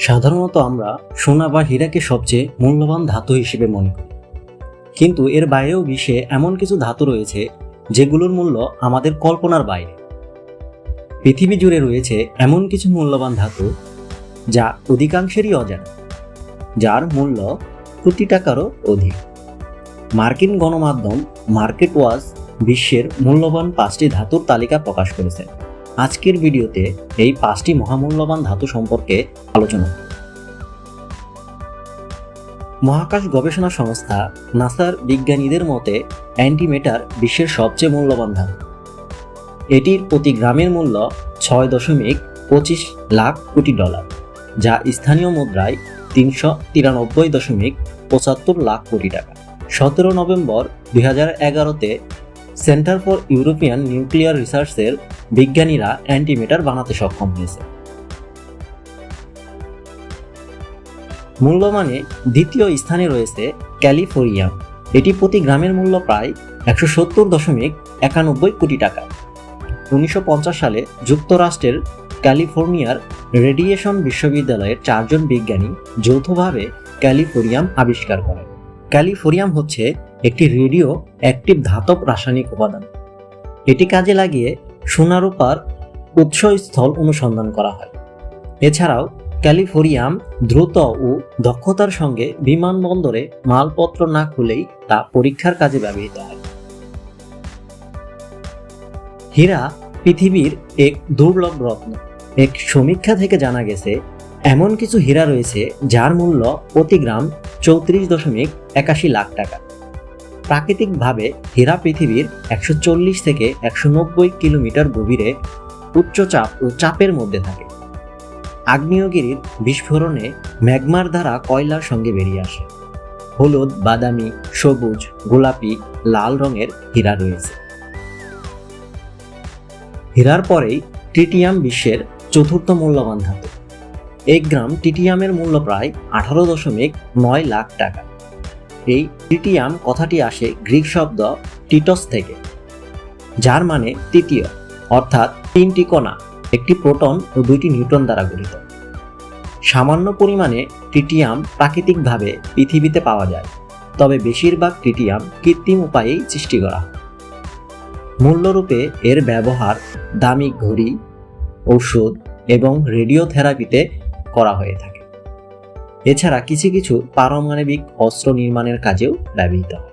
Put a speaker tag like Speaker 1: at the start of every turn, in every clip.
Speaker 1: সাধারণত আমরা সোনা বা হীরাকে সবচেয়ে মূল্যবান ধাতু হিসেবে মনে করি। কিন্তু এর বাইরেও বিশ্বে এমন কিছু ধাতু রয়েছে যেগুলোর মূল্য আমাদের কল্পনার বাইরে। পৃথিবী জুড়ে রয়েছে এমন কিছু মূল্যবান ধাতু যা অধিকাংশেরই অজানা, যার মূল্য কোটি টাকারও অধিক। মার্কিন গণমাধ্যম মার্কেট ওয়াজ বিশ্বের মূল্যবান পাঁচটি ধাতুর তালিকা প্রকাশ করেছে। আজকের ভিডিওতে এই পাঁচটি মহামূল্যবান ধাতু সম্পর্কে আলোচনা। মহাকাশ গবেষণা সংস্থা নাসার বিজ্ঞানীদের মতে, অ্যান্টিমেটার বিশ্বের সবচেয়ে মূল্যবান ধাতু। এটির প্রতি গ্রামের মূল্য ছয় দশমিক পঁচিশ লাখ কোটি ডলার, যা স্থানীয় মুদ্রায় তিনশো তিরানব্বই দশমিক পঁচাত্তর লাখ কোটি টাকা। সতেরো নভেম্বর দুই হাজার এগারোতে সেন্টার ফর ইউরোপিয়ান নিউক্লিয়ার রিসার্চের বিজ্ঞানীরা অ্যান্টিমিটার বানাতে সক্ষম হয়েছে। মূল্যমানে দ্বিতীয় স্থানে রয়েছে ক্যালিফোর্নিয়াম এটি প্রতি গ্রামের মূল্য প্রায় একশো সত্তর দশমিক একানব্বই কোটি টাকা। উনিশশো পঞ্চাশ সালে যুক্তরাষ্ট্রের ক্যালিফোর্নিয়ার রেডিয়েশন বিশ্ববিদ্যালয়ের চারজন বিজ্ঞানী যৌথভাবে ক্যালিফোরিয়াম আবিষ্কার করেন। ক্যালিফোরিয়াম হচ্ছে একটি রেডিও অ্যাক্টিভ ধাতব রাসায়নিক উপাদান। এটি কাজে লাগিয়ে সোনারূপার উৎসস্থল অনুসন্ধান করা হয়। এছাড়াও ক্যালিফোরিয়াম দ্রুত ও দক্ষতার সঙ্গে বিমানবন্দরে মালপত্র না খুলেই তা পরীক্ষার কাজে ব্যবহৃত হয়। হীরা পৃথিবীর এক দুর্লভ রত্ন। এক সমীক্ষা থেকে জানা গেছে, এমন কিছু হীরা রয়েছে যার মূল্য প্রতি গ্রাম চৌত্রিশ দশমিক একাশি লাখ টাকা। প্রাকৃতিকভাবে হীরা পৃথিবীর একশো চল্লিশ থেকে একশো নব্বই কিলোমিটার গভীরে উচ্চ চাপ ও চাপের মধ্যে থাকে। আগ্নেয়গিরির বিস্ফোরণে ম্যাগমার দ্বারা কয়লার সঙ্গে বেরিয়ে আসে। হলুদ, বাদামি, সবুজ, গোলাপি, লাল রঙের হীরা রয়েছে। হীরার পরেই টিটিয়াম বিশ্বের চতুর্থ মূল্যবান ধাতু। এক গ্রাম টিটিয়ামের মূল্য প্রায় আঠারো দশমিক নয় লাখ টাকা। এই টিটিয়াম কথাটি আসে গ্রিক শব্দ টিটস থেকে, যার মানে তৃতীয়, অর্থাৎ তিনটি কণা, একটি প্রোটন ও দুইটি নিউটন দ্বারা গঠিত। সামান্য পরিমাণে ট্রিটিয়াম প্রাকৃতিকভাবে পৃথিবীতে পাওয়া যায়, তবে বেশিরভাগ ট্রিটিয়াম কৃত্রিম উপায়েই সৃষ্টি করা মূল্যরূপে এর ব্যবহার দামি ঘড়ি, ঔষধ এবং রেডিওথেরাপিতে করা হয়ে থাকে। এছাড়া কিছু কিছু পারমাণবিক অস্ত্র নির্মাণের কাজেও ব্যবহৃত হয়।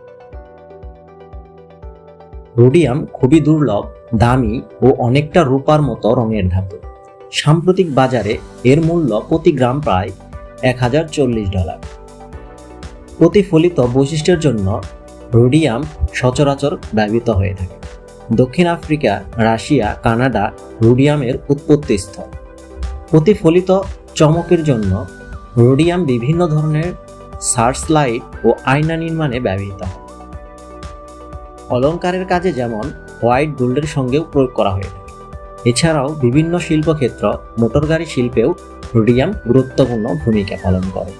Speaker 1: রোডিয়াম খুবই দুর্লভ, দামি ও অনেকটা রূপার মতো রঙের ধাতু। সাম্প্রতিক বাজারে এর মূল্য প্রতি গ্রাম প্রায় এক হাজার চল্লিশ ডলার। প্রতিফলিত বৈশিষ্ট্যের জন্য রোডিয়াম সচরাচর ব্যবহৃত হয়ে থাকে। দক্ষিণ আফ্রিকা, রাশিয়া, কানাডা রোডিয়ামের উৎপত্তি স্থল প্রতিফলিত চমকের জন্য রোডিয়াম বিভিন্ন ধরনের সার্চ লাইট ও আয়না নির্মাণে ব্যবহৃত হয়। অলঙ্কারের কাজে যেমন হোয়াইট গোল্ডের সঙ্গেও প্রয়োগ করা হয়ে থাকে। এছাড়াও বিভিন্ন শিল্পক্ষেত্র মোটরগাড়ি শিল্পেও রোডিয়াম গুরুত্বপূর্ণ ভূমিকা পালন করে।